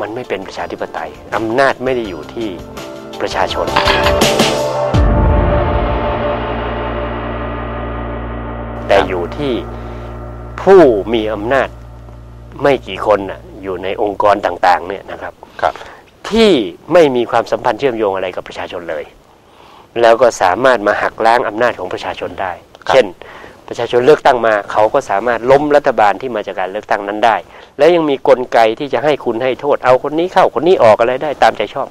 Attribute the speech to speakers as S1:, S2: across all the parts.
S1: มันไม่เป็นประชาธิปไตยอำนาจไม่ได้อยู่ที่ประชาชน แต่อยู่ที่ผู้มีอำนาจไม่กี่คนน่ะอยู่ในองค์กรต่างๆ เนี่ยนะครับ
S2: ครับ
S1: ที่ไม่มีความสัมพันธ์เชื่อมโยงอะไรกับประชาชนเลย แล้วก็สามารถมาหักล้างอำนาจของประชาชนได้
S2: ครับ
S1: เช่น ประชาชนเลือกตั้งมา เขาก็สามารถล้มรัฐบาลที่มาจากการเลือกตั้งนั้นได้ และยังมีกลไกที่จะให้คุณให้โทษ เอาคนนี้เข้าคนนี้ออกอะไรได้ตามใจชอบ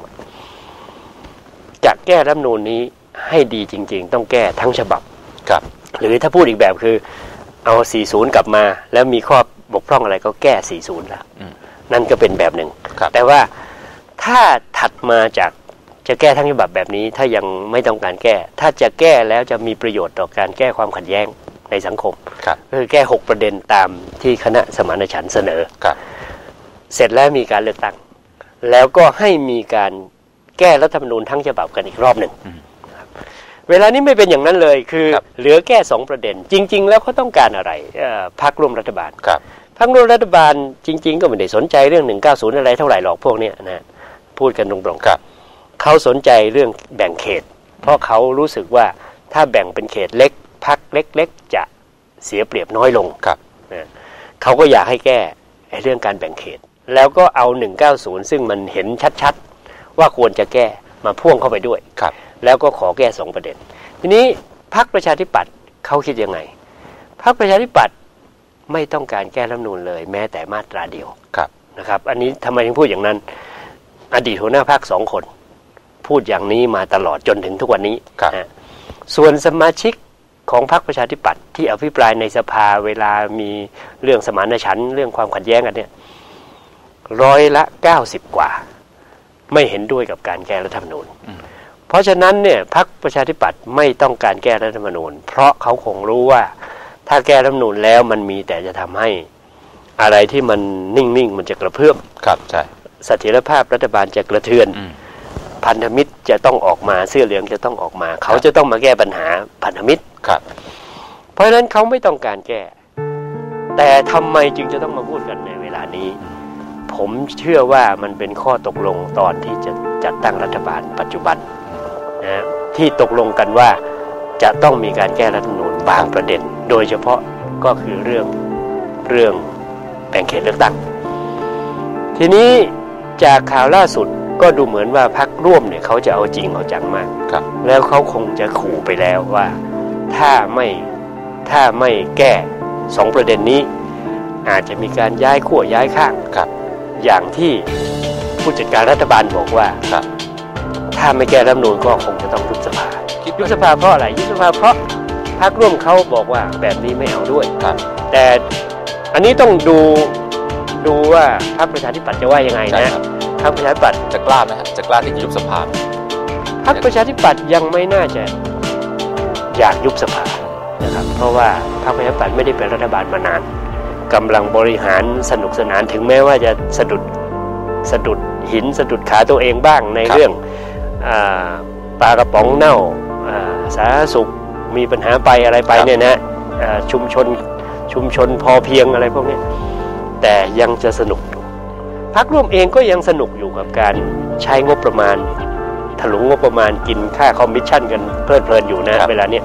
S1: จะแก้รัฐธรรมนูญนี้ให้ดีจริง ๆ ต้องแก้ทั้งฉบับ
S2: ครับ
S1: หรือถ้าพูดอีกแบบคือ เอา 40 กลับมา แล้วมีข้อบกพร่องอะไรก็แก้ 40 แล้ว
S2: อืม
S1: นั่นก็เป็นแบบหนึ่ง
S2: ครับ
S1: แต่ว่าถ้าถัดมาจากจะแก้ทั้งฉบับแบบนี้ถ้ายังไม่ต้องการแก้ ถ้าจะแก้แล้วจะมีประโยชน์ต่อการแก้ความขัดแย้ง ในสังคม
S2: ครับ
S1: ก็คือแก้ 6 ประเด็นตามที่คณะสมานฉันท์เสนอ
S2: ครับ
S1: เสร็จแล้วมีการเลือกตั้ง แล้วก็ให้มีการแก้รัฐธรรมนูญทั้งฉบับกันอีกรอบหนึ่ง
S2: อืม
S1: ครับเวลานี้ไม่เป็นอย่างนั้นเลยคือ
S2: ครับ
S1: เหลือแก้สองประเด็น จริง ๆ แล้วเขาต้องการอะไรเอ่อพรรคร่วมรัฐบาล
S2: ครับ
S1: พรรคร่วมรัฐบาลจริง ๆ ก็ไม่ได้สนใจเรื่อง 190 อะไรเท่าไหร่หรอกพวกเนี้ยนะพูดกันตรงๆ
S2: ครับ
S1: เขาสนใจเรื่องแบ่งเขต เพราะเขารู้สึกว่าถ้าแบ่งเป็นเขตเล็ก พรรคเล็ก ๆ จะเสียเปรียบน้อยลง
S2: ครับ
S1: นะเขาก็อยากให้แก้ไอ้เรื่องการแบ่งเขต แล้วก็เอา 190 ซึ่งมันเห็นชัดๆ ว่าควรจะแก้มาพ่วงเข้าไปด้วย
S2: ครับ
S1: แล้วก็ขอแก้สองประเด็น ทีนี้พรรคประชาธิปัตย์เขาคิดยังไงพรรคประชาธิปัตย์ไม่ต้องการแก้รัฐธรรมนูญเลย แม้แต่มาตราเดียว
S2: ครับ
S1: นะครับ อันนี้ทำไมถึงพูดอย่างนั้น อดีตหัวหน้าพรรคสองคน พูดอย่างนี้มาตลอดจนถึงทุกวันนี้
S2: ครับ
S1: นะส่วนสมาชิก ของพรรคประชาธิปัตย์ที่อภิปรายในสภาเวลามีเรื่องสมานฉันท์เรื่องความขัดแย้งกันเนี่ยร้อยละเก้าสิบกว่า ไม่เห็นด้วยกับการแก้รัฐธรรมนูญ
S2: อืม
S1: เพราะฉะนั้นเนี่ยพรรคประชาธิปัตย์ไม่ต้องการแก้รัฐธรรมนูญ เพราะเขาคงรู้ว่าถ้าแก้รัฐธรรมนูญแล้วมันมีแต่จะทำให้อะไรที่มันนิ่งๆมันจะกระเพื่อม
S2: ครับใช่
S1: เสถียรภาพรัฐบาลจะกระเทือน
S2: อืม
S1: พันธมิตรจะต้องออกมาเสื้อเหลืองจะต้องออกมา เขาจะต้องมาแก้ปัญหาพันธมิตร
S2: ครับ
S1: เพราะฉะนั้นเขาไม่ต้องการแก้ แต่ทำไมจึงจะต้องมาพูดกันในเวลานี้ ผมเชื่อว่ามันเป็นข้อตกลงตอนที่จะจัดตั้งรัฐบาลปัจจุบันนะฮะที่ตกลงกันว่าจะต้องมีการแก้รัฐธรรมนูญบางประเด็น โดยเฉพาะก็คือเรื่องเรื่องแบ่งเขตเลือกตั้ง ทีนี้จากข่าวล่าสุด ก็ดูเหมือนว่าพรรคร่วมเนี่ยเขาจะเอาจริงเอาจังมาก
S2: ครับ
S1: แล้วเขาคงจะขู่ไปแล้วว่า ถ้าไม่ถ้าไม่แก้สองประเด็นนี้ อาจจะมีการย้ายขั้วย้ายข้าง
S2: ครับ
S1: อย่างที่ผู้จัดการรัฐบาลบอกว่า
S2: ครับ
S1: ถ้าไม่แก้รัฐธรรมนูญก็คงจะต้องยุบสภา
S2: คิด
S1: ยุบ
S2: ว่า
S1: สภาเพราะอะไรยุบสภาเพราะพรรคร่วมเขาบอกว่าแบบนี้ไม่เอาด้วย
S2: ครับ
S1: แต่อันนี้ต้องดูดูว่าพรรคประชาธิปัตย์จะว่ายังไง
S2: ใช่
S1: นะ ครับ พรรคประชาธิปัตย์
S2: จะกล้าไหมฮะจะกล้าที่จะยุบสภาไหม
S1: พรรคประชาธิปัตย์ยังไม่น่าจะอยากยุบสภานะครับ เพราะว่าพรรคประชาธิปัตย์ไม่ได้เป็นรัฐบาลมานานกำลังบริหารสนุกสนานถึงแม้ว่าจะสะดุดสะดุดหินสะดุดขาตัวเองบ้างในเรื่องอาปลากระป๋องเน่าอ่าสาธารณสุขมีปัญหาไปอะไรไปเนี่ยนะอ่าชุมชนชุมชนพอเพียงอะไรพวกเนี้ยแต่ยังจะสนุกอยู่ พรรคร่วมเองก็ยังสนุกอยู่กับการใช้งบประมาณถลุงงบประมาณกินค่าคอมมิชชั่นกันเพลิดเพลินอยู่นะเวลาเนี้ย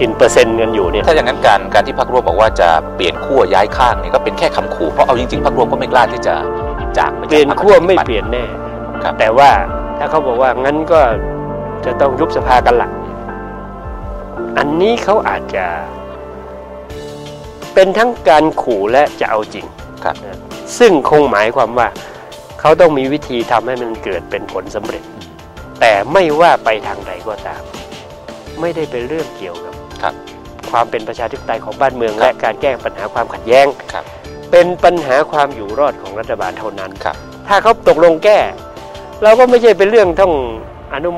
S1: กินเปอร์เซ็นต์กันอยู่เนี่ย
S2: ถ้าอย่างนั้นการการที่พรรคร่วมบอกว่าจะเปลี่ยนขั้วย้ายข้างเนี่ยก็เป็นแค่คำขู่เพราะเอาจริงๆพรรคร่วมก็ไม่กล้าที่จะจากไปจาก
S1: เปลี่ยน
S2: พรรค
S1: ขั้วไม่
S2: ประชาธิปัตย์
S1: เปลี่ยนแน่
S2: ครับ
S1: แต่ว่าถ้าเขาบอกว่างั้นก็จะต้องยุบสภากันละอันนี้เขาอาจจะ เป็นทั้งการขู่และจะเอาจริง
S2: ครับ
S1: นะ ซึ่งคงหมายความว่า เขาต้องมีวิธีทำให้มันเกิดเป็นผลสำเร็จ แต่ไม่ว่าไปทางใดก็ตาม ไม่ได้เป็นเรื่องเกี่ยวกับ
S2: ครับ
S1: ความเป็นประชาธิปไตยของบ้านเมือง
S2: ครับ
S1: และการแก้ปัญหาความขัดแย้ง
S2: ครับ
S1: เป็นปัญหาความอยู่รอดของรัฐบาลเท่านั้น
S2: ครับ
S1: ถ้าเขาตกลงแก้ เราก็ไม่ใช่เป็นเรื่องต้องอนุ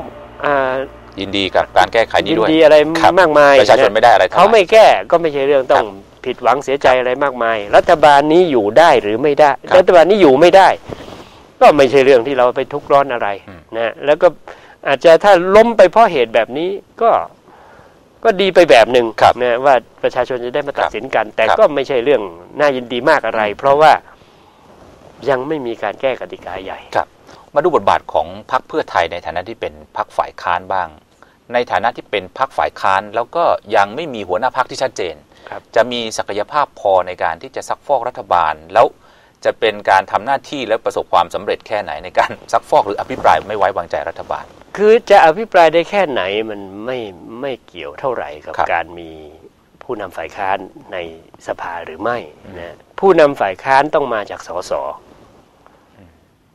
S1: อ่า
S2: ยินดีกับการแก้ไขนี้
S1: ยิน
S2: ด้วย
S1: ดีอะไร
S2: ครับ
S1: มากมาย
S2: ประชาชนไม่ได้อะไรท่หร่
S1: เขาไม่แก้ก็ไม่ใช่เรื่องต้อง ผิดหวังเสียใจอะไรมากมาย รัฐบาลนี้อยู่ได้หรือไม่ได้
S2: ครับ
S1: รัฐบาลนี้อยู่ไม่ได้ ก็ไม่ใช่เรื่องที่เราไปทุกข์ร้อนอะไร
S2: อืม
S1: นะแล้วก็อาจจะถ้าล้มไปเพราะเหตุแบบนี้ก็ก็ดีไปแบบหนึ่งนะว่าประชาชนจะได้มาตัดสินกัน แต่
S2: ครับ
S1: ก็ไม่ใช่เรื่องน่ายินดีมากอะไร เพราะว่ายังไม่มีการแก้กติกาใหญ่
S2: ครับ มาดูบทบาทของพรรคเพื่อไทยในฐานะที่เป็นพรรคฝ่ายค้านบ้าง ในฐานะที่เป็นพรรคฝ่ายค้าน แล้วก็ยังไม่มีหัวหน้าพรรคที่ชัดเจน
S1: ครับ
S2: จะมีศักยภาพพอในการที่จะซักฟอกรัฐบาล แล้วจะเป็นการทำหน้าที่และประสบความสำเร็จแค่ไหนในการซักฟอกหรืออภิปรายไม่ไว้วางใจรัฐบาล
S1: คือจะอภิปรายได้แค่ไหนมันไม่ไม่เกี่ยวเท่าไหร่กับ
S2: ครับ
S1: การมีผู้นำฝ่ายค้านในสภาหรือไม่นะผู้นำฝ่ายค้านต้องมาจากสส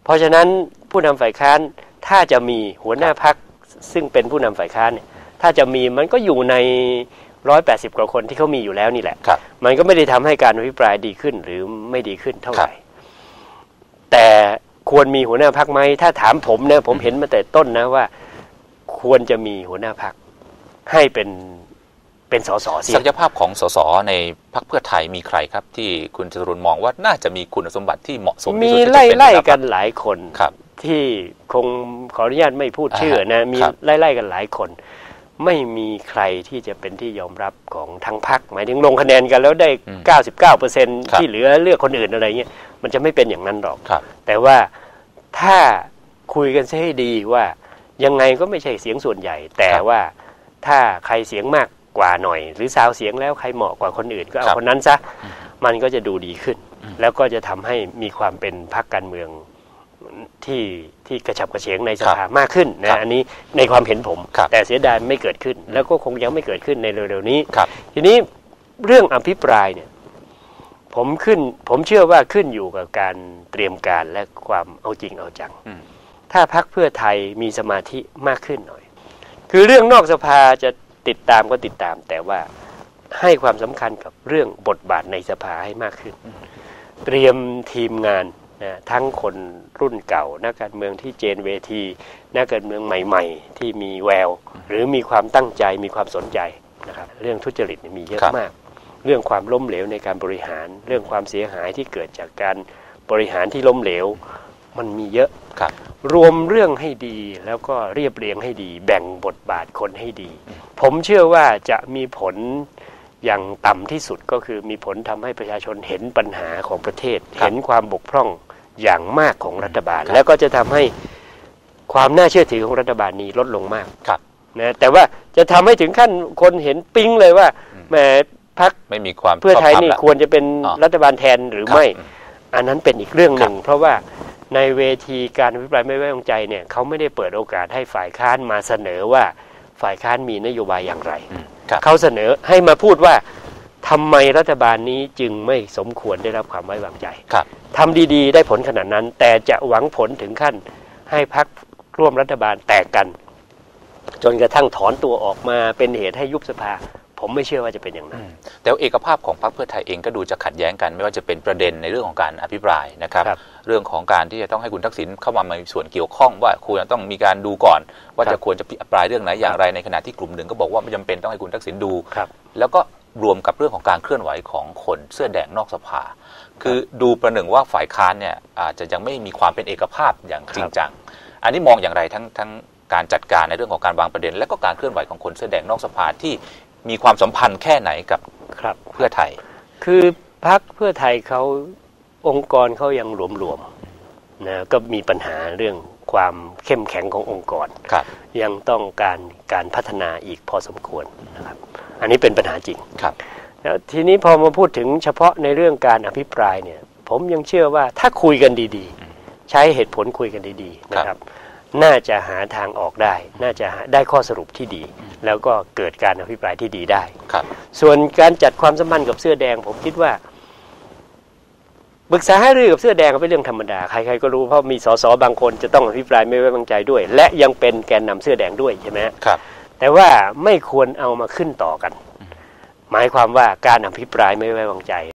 S1: เพราะฉะนั้นผู้นำฝ่ายค้านถ้าจะมีหัวหน้าพักซึ่งเป็นผู้นำฝ่ายค้านเนี่ยถ้าจะมีมันก็อยู่ใน ร้อยแปดสิบกว่าคนที่เขามีอยู่แล้วนี่แหละ
S2: ครับ
S1: มันก็ไม่ได้ทำให้การอภิปรายดีขึ้นหรือไม่ดีขึ้นเท่าไหร่
S2: ครับ
S1: แต่ควรมีหัวหน้าพักไหมถ้าถามผมนะผมเห็นมาแต่ต้นนะว่า ควรจะมีหัวหน้าพักให้เป็นเป็นสสเสีย
S2: ศักยภาพของสสในพรรคเพื่อไทยมีใครครับ ที่คุณจตุรนต์มองว่าน่าจะมีคุณสมบัติที่เหมาะสมที่
S1: มี
S2: สุดที่จะ
S1: ไล่
S2: เป็น
S1: ไล่
S2: หัวหาพรรค
S1: กันหลายคน
S2: ครับ
S1: ที่คงขออนุญาตไม่พูดชื่อ
S2: อ่าฮะ
S1: นะ มี
S2: ครับ
S1: ไล่ไล่กันหลายคน ไม่มีใครที่จะเป็นที่ยอมรับของทั้งพักหมายถึงลงคะแนนกันแล้วได้ 99เปอร์เซ็น
S2: ครับ
S1: ที่เหลือเลือกคนอื่นอะไรเงี้ยมันจะไม่เป็นอย่างนั้นหรอก
S2: ครับ
S1: แต่ว่าถ้าคุยกันซะให้ดีว่ายังไงก็ไม่ใช่เสียงส่วนใหญ่ แต่
S2: ครับ
S1: ว่าถ้าใครเสียงมากกว่าหน่อย หรือสาวเสียงแล้วใครเหมาะกว่าคนอื่น ก็เอา
S2: ครับ
S1: คนนั้นซะ
S2: อืม
S1: มันก็จะดูดีขึ้น
S2: อืม
S1: แล้วก็จะทำให้มีความเป็นพรรคการเมือง ที่ที่กระฉับกระเฉงในสภามากขึ้น
S2: ครั
S1: นะ
S2: บ
S1: อันนี้ในความเห็นผม
S2: ครับ
S1: แต่เสียดายไม่เกิดขึ้น แล้วก็คงยังไม่เกิดขึ้นในเร็วๆนี้
S2: ครับ
S1: ทีนี้เรื่องอภิปรายเนี่ยผมขึ้นผมเชื่อว่าขึ้นอยู่กับการเตรียมการและความเอาจริงเอาจัง
S2: อืม
S1: ถ้าพักเพื่อไทยมีสมาธิมากขึ้นหน่อย คือเรื่องนอกสภาจะติดตามก็ติดตาม แต่ว่าให้ความสำคัญกับเรื่องบทบาทในสภาให้มากขึ้น เตรียมทีมงาน นะทั้งคนรุ่นเก่า นักการเมืองที่เจนเวที นักการเมืองใหม่ ๆ ที่มีแวว หรือมีความตั้งใจมีความสนใจนะครับเรื่องทุจริตเนี่ยมีเยอะ
S2: ครับ
S1: มาก เรื่องความล้มเหลวในการบริหาร เรื่องความเสียหายที่เกิดจากการบริหารที่ล้มเหลวมันมีเยอะ
S2: ครับ
S1: รวมเรื่องให้ดีแล้วก็เรียบเรียงให้ดี แบ่งบทบาทคนให้ดี ผมเชื่อว่าจะมีผลอย่างต่ำที่สุดก็คือมีผลทำให้ประชาชนเห็นปัญหาของประเทศ
S2: ครับ
S1: เห็นความบกพร่อง อย่างมากของรัฐบาล
S2: ครับ
S1: แล้วก็จะทำให้ความน่าเชื่อถือของรัฐบาลนี้ลดลงมาก
S2: ครับ
S1: นะแต่ว่าจะทำให้ถึงขั้นคนเห็นปิ๊งเลยว่า
S2: อืม
S1: แหมพัก
S2: ไม่มีความ
S1: เพื่อไทย
S2: ชบธรรม
S1: นี่
S2: ละ
S1: ควรจะเป็น
S2: อ๋อ
S1: รัฐบาลแทนหรือ
S2: ครับ
S1: ไม่
S2: อืม
S1: อันนั้นเป็นอีกเรื่องหนึ่ง
S2: ครับ
S1: เพราะว่าในเวทีการอภิปรายไม่ไว้วางใจเนี่ยเขาไม่ได้เปิดโอกาสให้ฝ่ายค้านมาเสนอว่าฝ่ายค้านมีนโยบายอย่างไร
S2: อืมครับ
S1: เขาเสนอให้มาพูดว่า ทำไมรัฐบาลนี้จึงไม่สมควรได้รับความไว้วางใจ
S2: ครับ
S1: ทำดีๆ ได้ผลขนาดนั้น แต่จะหวังผลถึงขั้นให้พักร่วมรัฐบาลแตกกัน จนกระทั่งถอนตัวออกมาเป็นเหตุให้ยุบสภา ผมไม่เชื่อว่าจะเป็นอย่างนั้น
S2: แต่ว่าเอกภาพของพรรคเพื่อไทยเองก็ดูจะขัดแย้งกัน ไม่ว่าจะเป็นประเด็นในเรื่องของการอภิปรายนะครับ
S1: ครับ
S2: เรื่องของการที่จะต้องให้คุณทักษิณเข้ามามีส่วนเกี่ยวข้องว่าควรจะต้องมีการดูก่อน ว่า
S1: ครั
S2: จะ
S1: บ
S2: ควรจะอภิปรายเรื่องไหนอย่างไรในขณะที่กลุ่มหนึ่งก็บอกว่าไม่จำเป็นต้องให้คุณทักษิณดู
S1: ครับ
S2: แล้วก็ รวมกับเรื่องของการเคลื่อนไหวของคนเสื้อแดงนอกสภา คือดูประหนึ่งว่าฝ่ายค้านเนี่ยอาจจะยังไม่มีความเป็นเอกภาพอย่างจริงจัง อันนี้มองอย่างไรทั้งทั้งการจัดการในเรื่องของการวางประเด็น และก็การเคลื่อนไหวของคนเสื้อแดงนอกสภาที่มีความสัมพันธ์แค่ไหนกับ
S1: ครับ
S2: เพื่อไทย
S1: คือพักเพื่อไทยเขาองค์กรเขายังหลวมๆนะก็มีปัญหาเรื่องความเข้มแข็งขององค์กร
S2: ครับ
S1: ยังต้องการการพัฒนาอีกพอสมควรนะครับ อันนี้เป็นปัญหาจริง
S2: ครับ
S1: แล้วทีนี้พอมาพูดถึงเฉพาะในเรื่องการอภิปรายเนี่ย ผมยังเชื่อว่าถ้าคุยกันดีๆ ใช้เหตุผลคุยกันดีๆนะครับ น่าจะหาทางออกได้ น่าจะหาได้ข้อสรุปที่ดี แล้วก็เกิดการอภิปรายที่ดีได้
S2: ครับ
S1: ส่วนการจัดความสัมพันธ์กับเสื้อแดง ผมคิดว่าปรึกษาหารือกับเสื้อแดงก็เป็นเรื่องธรรมดา ใครๆก็รู้เพราะมีสสบางคนจะต้องอภิปรายไม่ไว้วางใจด้วย และยังเป็นแกนนำเสื้อแดงด้วยใช่ไหมฮะ
S2: ครับ
S1: แต่ว่าไม่ควรเอามาขึ้นต่อกัน หมายความว่าการอภิปรายไม่ไว้วางใจ